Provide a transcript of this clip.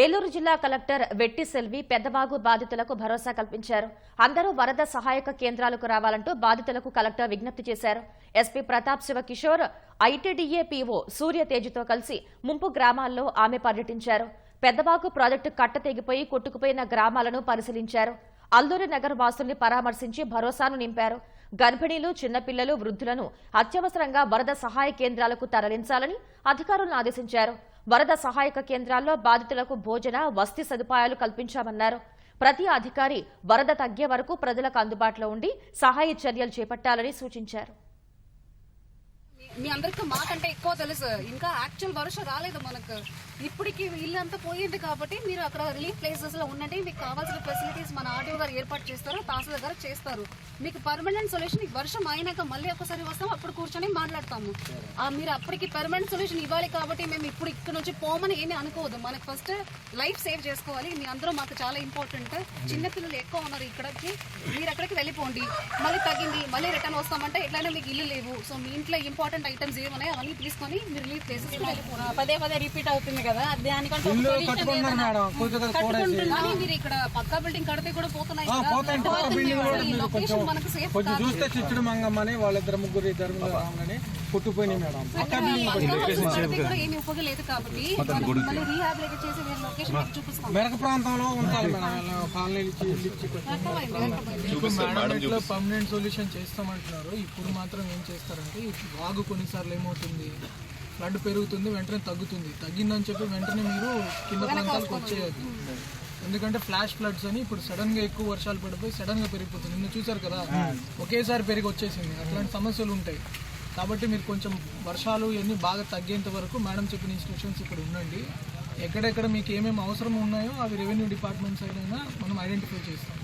ఏలూరు జిల్లా కలెక్టర్ వెట్టి సెల్వి పెద్దవాగు బాధితులకు భరోసా కల్పించారు. అందరూ వరద సహాయక కేంద్రాలకు రావాలంటూ బాధితులకు కలెక్టర్ విజ్ఞప్తి చేశారు. SP Pratap Shiva Kishore ITDA PO సూర్యతేజ్తో కలిసి ముంపు గ్రామాల్లో ఆమె పర్యటించారు. పెద్దవాగు ప్రాజెక్టు కట్ట తెగిపోయి కొట్టుకుపోయిన గ్రామాలను పరిశీలించారు. అల్లూరి నగర్ వాసుల్ని పరామర్శించి భరోసాను నింపారు. గర్భిణీలు చిన్నపిల్లలు వృద్ధులను అత్యవసరంగా వరద సహాయ కేంద్రాలకు తరలించాలని అధికారులను ఆదేశించారు. వరద సహాయక కేంద్రాల్లో బాధితులకు భోజన వసతి సదుపాయాలు కల్పించామన్నారు. ప్రతి అధికారి వరద తగ్గే వరకు ప్రజలకు అందుబాటులో ఉండి సహాయ చర్యలు చేపట్టాలని సూచించారు. మీ అందరికి మాకంటే ఎక్కువ తెలుసు. ఇంకా యాక్చువల్ వర్షం రాలేదు మనకు. ఇప్పటికి ఇల్లంతా పోయింది కాబట్టి మీరు అక్కడ రిలీఫ్ ప్లేసెస్లో ఉండండి. మీకు కావాల్సిన ఫెసిలిటీస్ మన ఆర్టీఓ గారు ఏర్పాటు చేస్తారు తహసీల్దార్ గారు చేస్తారు. మీకు పర్మనెంట్ సొల్యూషన్ వర్షం అయినాక మళ్ళీ ఒకసారి వస్తాం అప్పుడు కూర్చొని మాట్లాడతాము. ఆ, మీరు అప్పటికి పర్మనెంట్ సొల్యూషన్ ఇవ్వాలి కాబట్టి మేము ఇప్పుడు ఇక్కడ నుంచి పోమని ఏమీ అనుకోవద్దు. మనకు ఫస్ట్ లైఫ్ సేవ్ చేసుకోవాలి. మీ అందరూ మాకు చాలా ఇంపార్టెంట్ చిన్నపిల్లలు ఎక్కువ ఉన్నారు ఇక్కడికి. మీరు అక్కడికి వెళ్ళిపోండి. మళ్ళీ తగ్గింది మళ్ళీ రిటర్న్ వస్తామంటే ఎట్లయినా మీకు ఇల్లు లేవు. సో మీ ఇంట్లో ఇంపార్టెంట్ ఐటమ్స్ ఏమున్నాయి అవన్నీ తీసుకొని మీరు రిలీఫ్ ప్లేసెస్ పదే పదే రిపీట్ అవుతుంది కదా దానికంటే మీరు ఇక్కడ పక్కా బిల్డింగ్ కడితే కూడా పోతున్నాయి లొకేషన్ మనకు సేఫ్ కొంచెం చూస్తే చిచ్చుడు మంగమ్మని వాళ్ళిద్దరు ముగ్గురు ఇద్దరు రాగానే కొట్టుపోయినాయి మేడం. మెరక ప్రాంతంలో ఉంచాలి మేడం. కాలనీలు పర్మనెంట్ సొల్యూషన్ చేస్తామంటున్నారు. ఇప్పుడు మాత్రం ఏం చేస్తారంటే వాగు కొన్నిసార్లు ఏమవుతుంది? ఫ్లడ్ పెరుగుతుంది వెంటనే తగ్గుతుంది. తగ్గిందని చెప్పి వెంటనే మీరు కింద ప్రాంతాలకు వచ్చేయద్దు. ఎందుకంటే ఫ్లాష్ ఫ్లడ్స్ అని ఇప్పుడు సడన్గా ఎక్కువ వర్షాలు పడిపోయి సడన్గా పెరిగిపోతుంది. నిన్న చూసారు కదా? ఒకేసారి పెరిగి వచ్చేసింది. అట్లాంటి సమస్యలు ఉంటాయి. కాబట్టి మీరు కొంచెం వర్షాలు ఇవన్నీ బాగా తగ్గేంత వరకు మేడం చెప్పిన ఇన్స్ట్రక్షన్స్ ఇక్కడ ఉండండి. ఎక్కడెక్కడ మీకు ఏమేమి అవసరం ఉన్నాయో అవి రెవెన్యూ డిపార్ట్మెంట్ సైడ్ అయినా మనం ఐడెంటిఫై చేస్తాం.